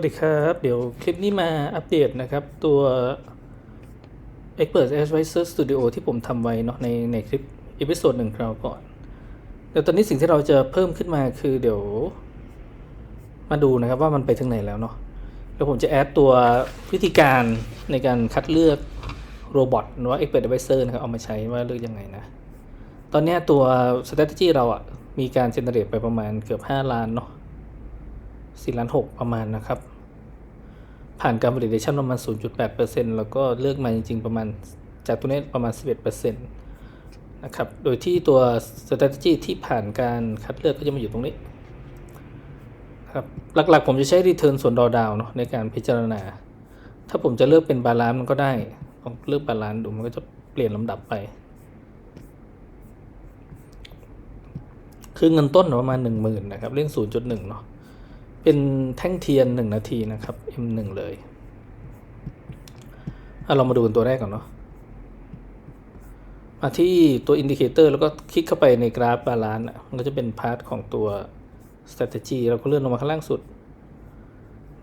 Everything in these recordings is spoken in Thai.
สวัสดีครับ เดี๋ยวคลิปนี้มาอัปเดตนะครับ ตัว Expert Advisor Studio ที่ผมทำไว้เนาะในในคลิปอีพิโซดหนึ่งคราวก่อน เดี๋ยวตอนนี้สิ่งที่เราจะเพิ่มขึ้นมาคือเดี๋ยว มาดูนะครับว่ามันไปถึงไหนแล้วเนาะแล้วผมจะแอดตัววิธีการในการคัดเลือกโรบอทหรือว่า Expert Advisor นะครับ เอามาใช้ว่าเลือกยังไงนะ ตอนนี้ตัว strategy เราอะมีการเจเนเรตไปประมาณเกือบ 5 ล้านเนาะ4ล้าน6ประมาณนะครับ ผ่านการ validation ประมาณ 0.8%แล้วก็เลือกมาจริงๆประมาณจากตัวนี้ประมาณ 11%นะครับ โดยที่ตัว strategy ที่ผ่านการคัดเลือกก็จะมาอยู่ตรงนี้ครับหลักๆ ผมจะใช้ return ส่วนดอดาวเนาะในการพิจารณา ถ้าผมจะเลือกเป็นบาลานซ์มันก็ได้ลองเลือกบาลานซ์ดูมันก็จะเปลี่ยนลำดับไป คือเงินต้นประมาณหนึ่งหมื่นะครับเล่นศูนย์จุดหนึ่งเนาะ เป็นแท่งเทียนหนึ่งนาทีนะครับ M1 เลยอะเรามาดูกันตัวแรกก่อนเนาะ มาที่ตัวอินดิเคเตอร์แล้วก็คลิกเข้าไปในกราฟบาลานซ์มันก็จะเป็นพาร์ทของตัว strategy เราก็เลื่อนลงมาข้างล่างสุด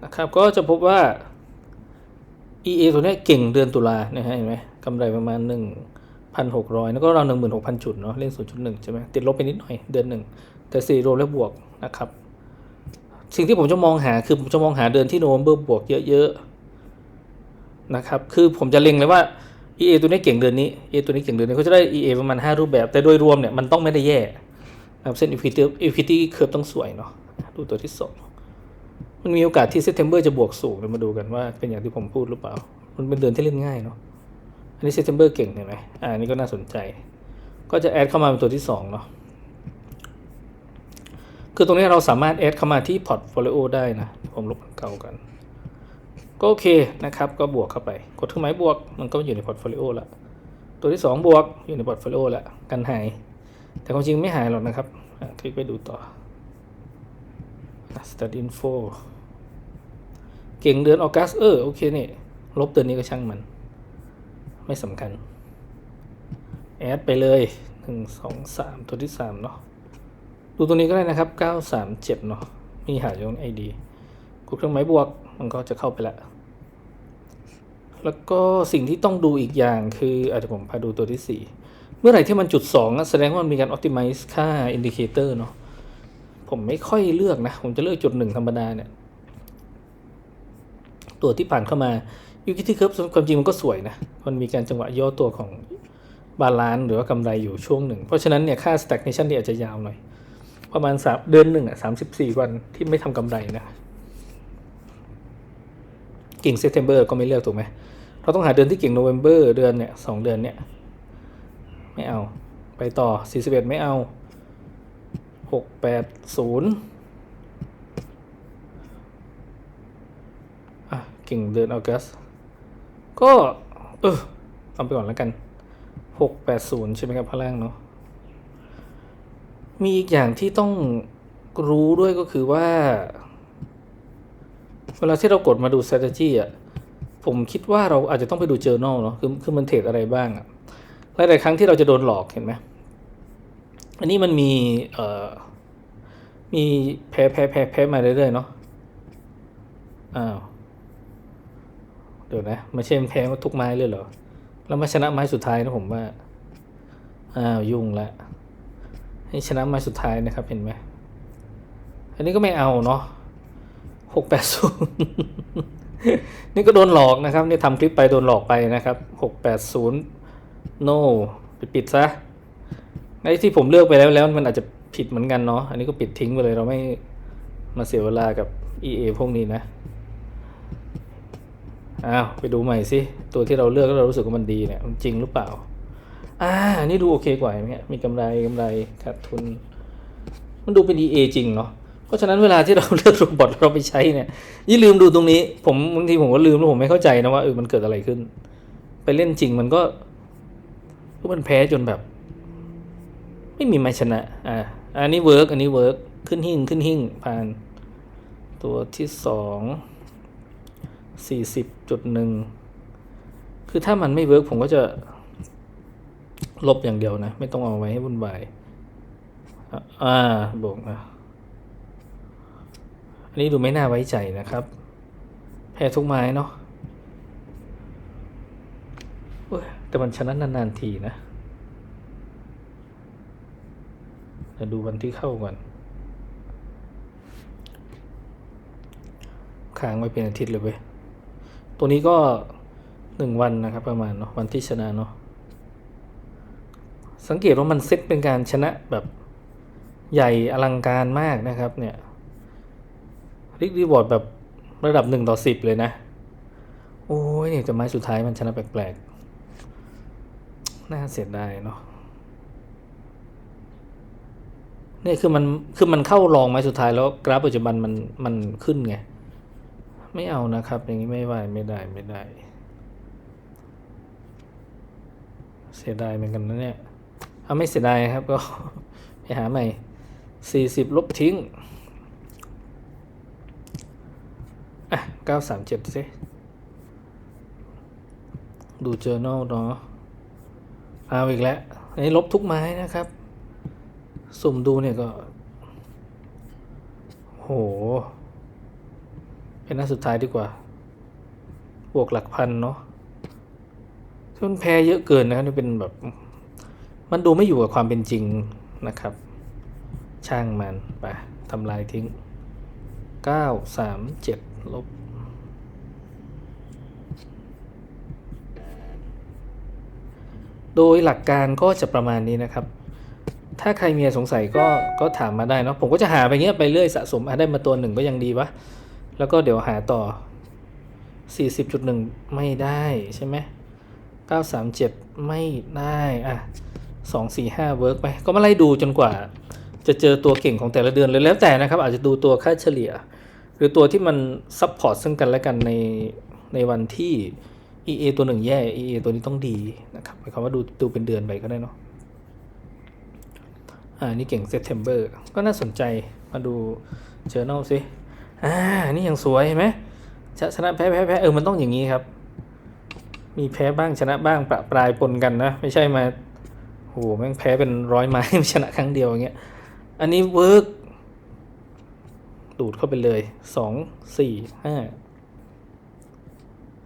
นะครับ ก็จะพบว่า EA ตัวนี้เก่งเดือนตุลาเนี่ยฮะเห็นไหมกำไรประมาณ 1,600 แล้วก็เรา 16,000 จุดเนาะเล่น0.1 ใช่ไหมติดลบไปนิดหน่อยเดือนหนึ่ง แต่สี่รวมแล้วบวกนะครับ สิ่งที่ผมจะมองหาคือผมจะมองหาเดือนที่โนเวมเบอร์บวกเยอะๆนะครับ คือผมจะเล็งเลยว่า EA ตัวนี้เก่งเดือนนี้ EA ตัวนี้เก่งเดือนนี้เขาจะได้ EA ประมาณ 5 รูปแบบ แต่โดยรวมเนี่ยมันต้องไม่ได้แย่นะครับเส้น Equity Equity Curve ต้องสวยเนาะดูตัวที่สองมันมีโอกาสที่ September จะบวกสูงเดี๋ยวมาดูกันว่าเป็นอย่างที่ผมพูดหรือเปล่า มันเป็นเดือนที่เล่นง่ายเนาะอันนี้ September เก่งเห็นไหมอ่าอันนี้ก็น่าสนใจ ก็จะแอดเข้ามาเป็นตัวที่สองเนาะ คือตรงนี้เราสามารถแอดเข้ามาที่พอร์ตโฟลิโอได้นะ ผมลบเก่ากัน ก็โอเคนะครับ ก็บวกเข้าไป กดเครื่องหมายบวก มันก็อยู่ในพอร์ตโฟลิโอล้วตัวที่ 2 บวกอยู่ในพอร์ตโฟลิโอล้วกันหาย แต่ความจริงไม่หายหรอกนะครับ คลิกไปดูต่อ start info เก่งเดือนออกัสเออโอเคนี่ลบเดือนนี้ก็ช่างมัน ไม่สำคัญ แอดไปเลยหนึ่งสองสามตัวที่สามเนาะ ดูตัวนี้ก็ได้นะครับ 937 เนาะ มีหายู่ในไอดีกดเครื่องหมายบวก มันก็จะเข้าไปละแล้วก็สิ่งที่ต้องดูอีกอย่างคืออาจจะผมพาดูตัวที่ 4 เมื่อไหร่ที่มันจุด2อะแสดงว่ามันมีการ optimize ค่า indicator เนาะ ผมไม่ค่อยเลือกนะ ผมจะเลือกจุดหนึ่งธรรมดาเนี่ย ตัวที่ผ่านเข้ามา Utility Curve ความจริงมันก็สวยนะ มันมีการจังหวะย่อตัวของบาลานซ์หรือว่ากำไรอยู่ช่วงหนึ่ง เพราะฉะนั้นเนี่ยค่า stagnation เนี่ยอาจจะยาวหน่อย ประมาณสามเดือนหนึ่งอะสามสิบสี่วันที่ไม่ทำกำไรนะเก่งเซปเทมเบอร์ก็ไม่เลือกถูกไหมเราต้องหาเดือนที่เก่งโนเวมเบอร์เดือนเนี่ยสองเดือนเนี่ย ไม่เอา ไปต่อสี่สิบเอ็ดไม่เอาหกแปดศูนย์อะเก่งเดือนออกัสก็ เออเอาไปก่อนแล้วกันหกแปดศูนย์ใช่ไหมครับพล่างเนาะ มีอีกอย่างที่ต้องรู้ด้วยก็คือว่า เวลาที่เรากดมาดู strategy อะผมคิดว่าเราอาจจะต้องไปดู journal เนาะคือคือมันเทรดอะไรบ้างอะหลายๆครั้งที่เราจะโดนหลอกเห็นไหมอันนี้มันมีเอ่อมีแพ้แพ้แพ้แพ้มาเรื่อยๆเนาะอ้าวเดี๋ยวนะไม่ใช่แพ้ทุกไม้เลยเหรอ แล้วมาชนะไม้สุดท้ายนะผมว่า อ้าวยุ่งละ ให้ชนะม้สุดท้ายนะครับเห็นไหม อันนี้ก็ไม่เอาเนาะหกแปดศูนย์นี่ก็โดนหลอกนะครับ นี่ทำคลิปไปโดนหลอกไปนะครับหกแปดศูนย์ no ไปปิดซะไอ้ที่ผมเลือกไปแล้วแล้วมันอาจจะผิดเหมือนกันเนาะอันนี้ก็ปิดทิ้งไปเลยเราไม่มาเสียเวลากับ EA พวกนี้นะอ้าวไปดูใหม่สิตัวที่เราเลือกแล้วเรารู้สึกว่ามันดีเนี่ย มันจริงหรือเปล่า อ่า นี่ดูโอเคกว่าไหมมีกำไรกำไรขาดทุน มันดูเป็น EA จริงเนาะ เพราะฉะนั้นเวลาที่เราเลือกโรบอทเราไปใช้เนี่ยอย่าลืมดูตรงนี้ ผมบางทีผมก็ลืมแล้วผมไม่เข้าใจนะว่าเออมันเกิดอะไรขึ้น ไปเล่นจริงมันก็ก็มันแพ้จนแบบ ไม่มีมาชนะ อ่า อันนี้เวิร์กอันนี้เวิร์กขึ้นหิ่งขึ้นหิ่งผ่าน ตัวที่สองสี่สิบจุดหนึ่งคือถ้ามันไม่เวิร์กผมก็จะ ลบอย่างเดียวนะ ไม่ต้องเอาไว้ให้วุ่นวายอ่าบอกนะอันนี้ดูไม่น่าไว้ใจนะครับ แพ้ทุกไม้เนาะแต่มันชนะนานๆทีนะเดี๋ยวดูวันที่เข้าก่อนค้างไว้เป็นอาทิตย์เลยเว้ย ตัวนี้ก็หนึ่งวันนะครับประมาณเนาะวันที่ชนะเนาะ สังเกตว่ามันเซตเป็นการชนะแบบใหญ่อลังการมากนะครับเนี่ยริกรีวอร์ดแบบระดับหนึ่งต่อสิบเลยนะ โอ้ยเนี่ยแต่ไม้สุดท้ายมันชนะแปลกๆ น่าเสียดายเนาะเนี่ยคือมันคือมันเข้ารองไม้สุดท้ายแล้วกราฟปัจจุบันมันมันขึ้นไง ไม่เอานะครับ อย่างนี้ไม่ไหวไม่ได้ไม่ได้ เสียดายเหมือนกันนะเนี่ย เอาไม่เสียดายครับก็ไปหาใหม่สี่สิบลบทิ้ง อะเก้าสามเจ็ดสิดูเจอ journal เนาะเอาอีกแล้วอันนี้ลบทุกไม้นะครับ สุ่มดูเนี่ยก็ โห เป็นหน้าสุดท้ายดีกว่า บวกหลักพันเนาะถ้ามันแพ้เยอะเกินนะนี่เป็นแบบ มันดูไม่อยู่กับความเป็นจริงนะครับ ช่างมันไปทำลายทิ้งเก้าสามเจ็ดลบ โดยหลักการก็จะประมาณนี้นะครับ ถ้าใครมีสงสัยก็ก็ถามมาได้เนาะผมก็จะหาไปเงี้ยไปเรื่อยสะสมอะได้มาตัวหนึ่งก็ยังดีวะ แล้วก็เดี๋ยวหาต่อ 40.1 ไม่ได้ใช่ไหม937 ไม่ได้ อะ 245เวิร์กไป ก็มาไล่ดูจนกว่า จะเจอตัวเก่งของแต่ละเดือนเลยแล้วแต่นะครับ อาจจะดูตัวค่าเฉลี่ย หรือตัวที่มันซับพอร์ตซึ่งกันและกันในในวันที่ EA ตัวหนึ่งแย่ EA ตัวนี้ต้องดีนะครับหมายความว่าดูดูเป็นเดือนไปก็ได้เนาะอ่านี่เก่ง September ก็น่าสนใจมาดู Journal สิอ่านี่ยังสวยเห็นไหมชชนะแพ้แพ้แพ้เออมันต้องอย่างนี้ครับ มีแพ้บ้างชนะบ้างประปรายปนกันนะ ไม่ใช่มา โหแม่งแพ้เป็นร้อยไม้ชนะครั้งเดียวอย่างเงี้ย อันนี้เวิร์กดูดเข้าไปเลยสองสี่ห้า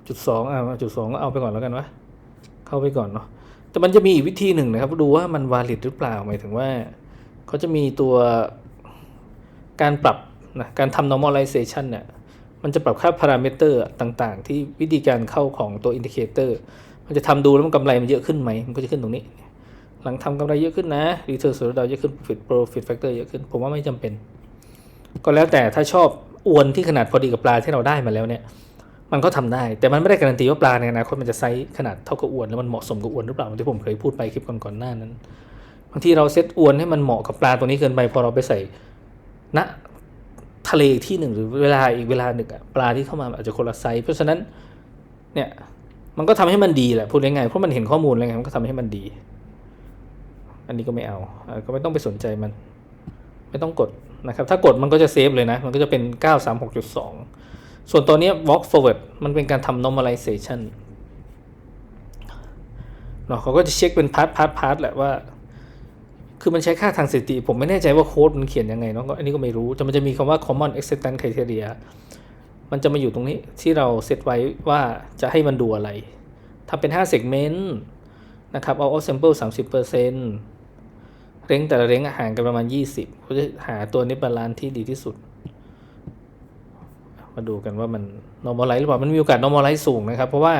จุดสองอ่าจุดสองก็เอาไปก่อนแล้วกันวะเข้าไปก่อนเนาะแต่มันจะมีอีกวิธีหนึ่งนะครับ ดูว่ามันวาลิดหรือเปล่าหมายถึงว่าเขาจะมีตัวการปรับนะการทำ normalization เนี่ยมันจะปรับค่าพารามิเตอร์ต่าง ๆ ที่วิธีการเข้าของตัวอินดิเคเตอร์มันจะทำดูแล้วมันกำไรมันเยอะขึ้นไหม มันก็จะขึ้นตรงนี้ หลังทำกำไรเยอะขึ้นนะ return ส่วนดาวเยอะขึ้น profit profit factor เยอะขึ้น ผมว่าไม่จำเป็น ก็แล้วแต่ถ้าชอบอวนที่ขนาดพอดีกับปลาที่เราได้มาแล้วเนี่ย มันก็ทำได้ แต่มันไม่ได้การันตีว่าปลาในอนาคตมันจะไซส์ขนาดเท่ากับอวนแล้วมันเหมาะสมกับอวนหรือเปล่าที่ผมเคยพูดไปคลิปก่อนๆหน้านั้นบางทีเราเซตอวนให้มันเหมาะกับปลาตัวนี้เกินไปพอเราไปใส่ณทะเลที่หนึ่งหรือเวลาอีกเวลาหนึ่งอะปลาที่เข้ามาอาจจะคนละไซส์เพราะฉะนั้นเนี่ยมันก็ทำให้มันดีแหละพูดง่ายๆเพราะมันเห็นข้อมูลแล้วไงมันก็ทำให้มันดี อันนี้ก็ไม่เอาก็ไม่ต้องไปสนใจมัน ไม่ต้องกดนะครับ ถ้ากดมันก็จะเซฟเลยนะ มันก็จะเป็น 936.2 ส่วนตัวนี้ walk forward มันเป็นการทำ normalization เนาะเขาก็จะเช็คเป็นพาร์ทพาร์ทพาร์ทแหละว่า คือมันใช้ค่าทางสถิติ ผมไม่แน่ใจว่าโค้ดมันเขียนยังไงเนาะอันนี้ก็ไม่รู้แต่มันจะมีคำว่า common acceptance criteria มันจะมาอยู่ตรงนี้ที่เราเซตไว้ว่าจะให้มันดูอะไรทำเป็น 5 segment นะครับ เอา all sample 30% เร้งแต่ละเร้งห่างกันประมาณ 20เขาจะหาตัวนี้บาลานซ์ที่ดีที่สุด มาดูกันว่ามัน normalize หรือเปล่า มันมีโอกาส normalize สูงนะครับ เพราะว่า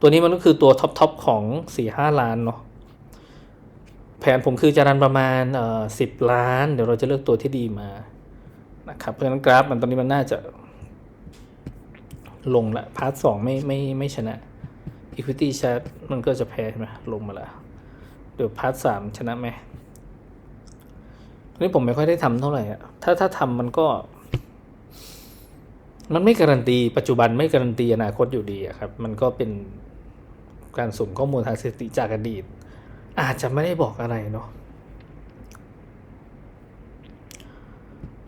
ตัวนี้มันก็คือตัวท็อปทอปของ 4-5 ล้านเนาะแผนผมคือจะรันประมาณเอ่อ10ล้าน เดี๋ยวเราจะเลือกตัวที่ดีมานะครับเพราะฉะนั้นกราฟมันตอนนี้มันน่าจะลงละพาร์ทสองไม่ไม่ไม่ชนะ equity chart มันก็จะแพ้ใช่ไหมลงมาละเดี๋ยวพาร์ทสามชนะไหม นี่ผมไม่ค่อยได้ทำเท่าไหร่อะถ้าถ้าทำมันก็ มันไม่การันตี ปัจจุบันไม่การันตีอนาคตอยู่ดีอะครับ มันก็เป็นการสุ่มข้อมูลทางสถิติจากอดีต อาจจะไม่ได้บอกอะไรเนาะ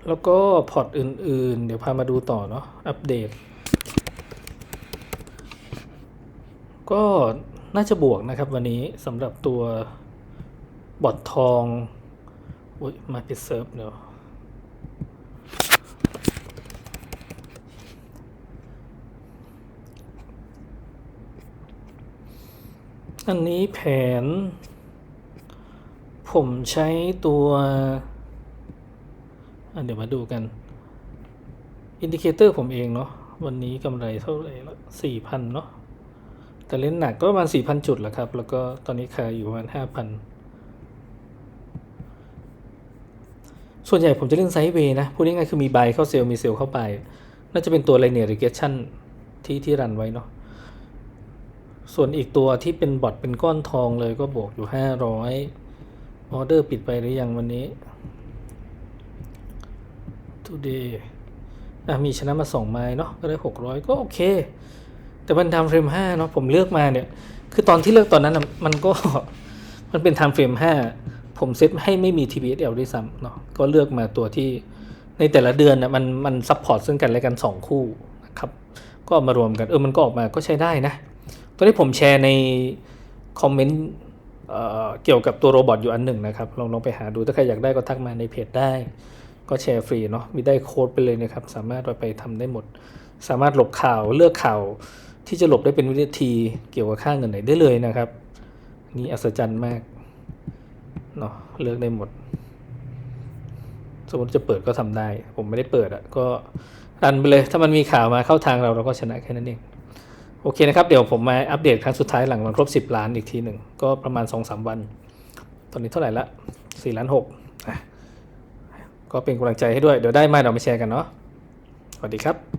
แล้วก็พอร์ตอื่น ๆ เดี๋ยวพามาดูต่อเนาะอัปเดต ก็น่าจะบวกนะครับวันนี้สำหรับตัวบอททอง อุ้ยมาไปเซิร์ฟเดี๋ยวอันนี้แผน ผมใช้ตัวเดี๋ยวมาดูกัน อินดิเคเตอร์ผมเองเนาะวันนี้กำไรเท่าไหร่ละสี่พันเนาะแต่เล่นหนักก็ประมาณสี่พันจุดแหละครับ แล้วก็ตอนนี้ขายอยู่ประมาณห้าพัน ส่วนใหญ่ผมจะเล่นไซด์เวย์นะ พูดง่ายๆคือมี buy เข้าเซลล์มีเซลล์เข้าไป น่าจะเป็นตัว linear regression ที่ที่รันไว้เนาะ ส่วนอีกตัวที่เป็นบอทเป็นก้อนทองเลยก็บวกอยู่ห้าร้อยออเดอร์ปิดไปหรือยังวันนี้ today อะมีชนะมาสองไม้เนาะก็ได้หกร้อยก็โอเค แต่มันทำเฟรมห้าเนาะผมเลือกมาเนี่ย คือตอนที่เลือกตอนนั้นมันก็มันเป็น time frame 5 ผมเซตให้ไม่มี TBSL ด้วยซ้ำเนาะก็เลือกมาตัวที่ในแต่ละเดือนน่ะมันมันซัพพอร์ตซึ่งกันและกัน 2 คู่นะครับก็มารวมกันเออมันก็ออกมาก็ใช้ได้นะตอนนี้ผมแชร์ในคอมเมนต์เอ่อเกี่ยวกับตัวโรบอทอยู่อันหนึ่งนะครับ ลองลองไปหาดูถ้าใครอยากได้ก็ทักมาในเพจได้ ก็แชร์ฟรีเนาะมีได้โค้ดไปเลยนะครับ สามารถไปทำได้หมด สามารถหลบข่าวเลือกข่าวที่จะหลบได้เป็นวินาทีเกี่ยวกับค่าเงินไหนได้เลยนะครับ นี่อัศจรรย์มาก เนาะเลือกได้หมด สมมติจะเปิดก็ทำได้ ผมไม่ได้เปิดอะก็รันไปเลย ถ้ามันมีข่าวมาเข้าทางเราเราก็ชนะแค่นั้นเองโอเคนะครับ เดี๋ยวผมมาอัปเดตครั้งสุดท้ายหลังมันครบ 10 ล้านอีกทีหนึ่ง ก็ประมาณ 2-3 วัน ตอนนี้เท่าไหร่ละ4ล้าน6อะก็เป็นกำลังใจให้ด้วย เดี๋ยวได้มาเรามาแชร์กันเนาะสวัสดีครับ